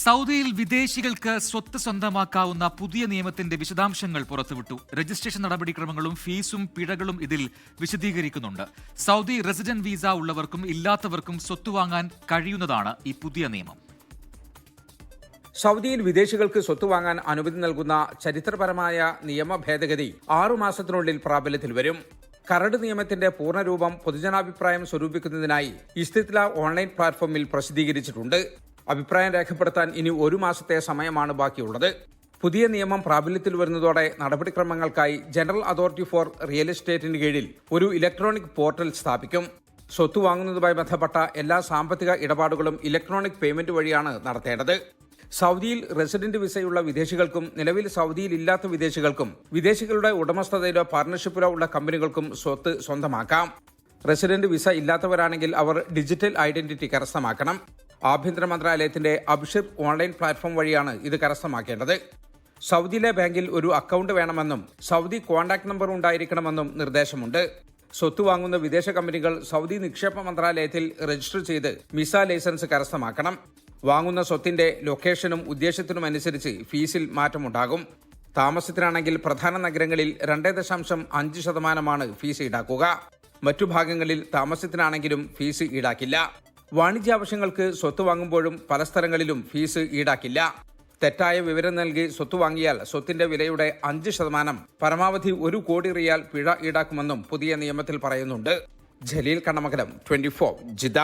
സൗദിയിൽ വിദേശികൾക്ക് സ്വത്ത് സ്വന്തമാക്കാവുന്ന പുതിയ നിയമത്തിന്റെ വിശദാംശങ്ങൾ പുറത്തുവിട്ടു. രജിസ്ട്രേഷൻ നടപടിക്രമങ്ങളും ഫീസും പിഴകളും ഇതിൽ വിശദീകരിക്കുന്നുണ്ട്. സൗദി റെസിഡന്റ് വീസ ഉള്ളവർക്കും ഇല്ലാത്തവർക്കും സ്വത്ത് വാങ്ങാൻ കഴിയുന്നതാണ് ഈ പുതിയ നിയമം. സൗദിയിൽ വിദേശികൾക്ക് സ്വത്ത് വാങ്ങാൻ അനുമതി നൽകുന്ന ചരിത്രപരമായ നിയമ ഭേദഗതി ആറുമാസത്തിനുള്ളിൽ പ്രാബല്യത്തിൽ വരും. കരട് നിയമത്തിന്റെ പൂർണരൂപം പൊതുജനാഭിപ്രായം സ്വരൂപിക്കുന്നതിനായി ഇസ്തിത്ല ഓൺലൈൻ പ്ലാറ്റ്ഫോമിൽ പ്രസിദ്ധീകരിച്ചിട്ടുണ്ട്. അഭിപ്രായം രേഖപ്പെടുത്താൻ ഇനി ഒരു മാസത്തെ സമയമാണ് ബാക്കിയുള്ളത്. പുതിയ നിയമം പ്രാബല്യത്തിൽ വരുന്നതോടെ നടപടിക്രമങ്ങൾക്കായി ജനറൽ അതോറിറ്റി ഫോർ റിയൽ എസ്റ്റേറ്റിന് കീഴിൽ ഒരു ഇലക്ട്രോണിക് പോർട്ടൽ സ്ഥാപിക്കും. സ്വത്ത് വാങ്ങുന്നതുമായി ബന്ധപ്പെട്ട എല്ലാ സാമ്പത്തിക ഇടപാടുകളും ഇലക്ട്രോണിക് പേയ്മെന്റ് വഴിയാണ് നടത്തേണ്ടത്. സൗദിയിൽ റെസിഡന്റ് വിസയുള്ള വിദേശികൾക്കും നിലവിൽ സൗദിയിൽ ഇല്ലാത്ത വിദേശികൾക്കും വിദേശികളുടെ ഉടമസ്ഥതയിലോ പാർട്ണർഷിപ്പിലോ ഉള്ള കമ്പനികൾക്കും സ്വത്ത് സ്വന്തമാക്കാം. റെസിഡന്റ് വിസ ഇല്ലാത്തവരാണെങ്കിൽ അവർ ഡിജിറ്റൽ ഐഡന്റിറ്റി കരസ്ഥമാക്കണം. ആഭ്യന്തര മന്ത്രാലയത്തിന്റെ അബ്ഷിബ് ഓൺലൈൻ പ്ലാറ്റ്ഫോം വഴിയാണ് ഇത് കരസ്ഥമാക്കേണ്ടത്. സൗദിയിലെ ബാങ്കിൽ ഒരു അക്കൗണ്ട് വേണമെന്നും സൗദി കോൺടാക്ട് നമ്പർ ഉണ്ടായിരിക്കണമെന്നും നിർദ്ദേശമുണ്ട്. സ്വത്ത് വാങ്ങുന്ന വിദേശ കമ്പനികൾ സൗദി നിക്ഷേപ മന്ത്രാലയത്തിൽ രജിസ്റ്റർ ചെയ്ത് മിസ ലൈസൻസ് കരസ്ഥമാക്കണം. വാങ്ങുന്ന സ്വത്തിന്റെ ലൊക്കേഷനും ഉദ്ദേശത്തിനും അനുസരിച്ച് ഫീസിൽ മാറ്റമുണ്ടാകും. താമസത്തിനാണെങ്കിൽ പ്രധാന നഗരങ്ങളിൽ രണ്ട് ദശാംശം അഞ്ച് ശതമാനമാണ് ഫീസ് ഈടാക്കുക. മറ്റു ഭാഗങ്ങളിൽ താമസത്തിനാണെങ്കിലും ഫീസ് ഈടാക്കില്ല. വാണിജ്യാവശ്യങ്ങൾക്ക് സ്വത്ത് വാങ്ങുമ്പോഴും പല സ്ഥലങ്ങളിലും ഫീസ് ഈടാക്കില്ല. തെറ്റായ വിവരം നൽകി സ്വത്ത് വാങ്ങിയാൽ സ്വത്തിന്റെ വിലയുടെ അഞ്ച് ശതമാനം പരമാവധി ഒരു കോടി റിയാൽ പിഴ ഈടാക്കുമെന്നും പുതിയ നിയമത്തിൽ പറയുന്നുണ്ട്. Jaleel Kannamakalam twenty Jeddah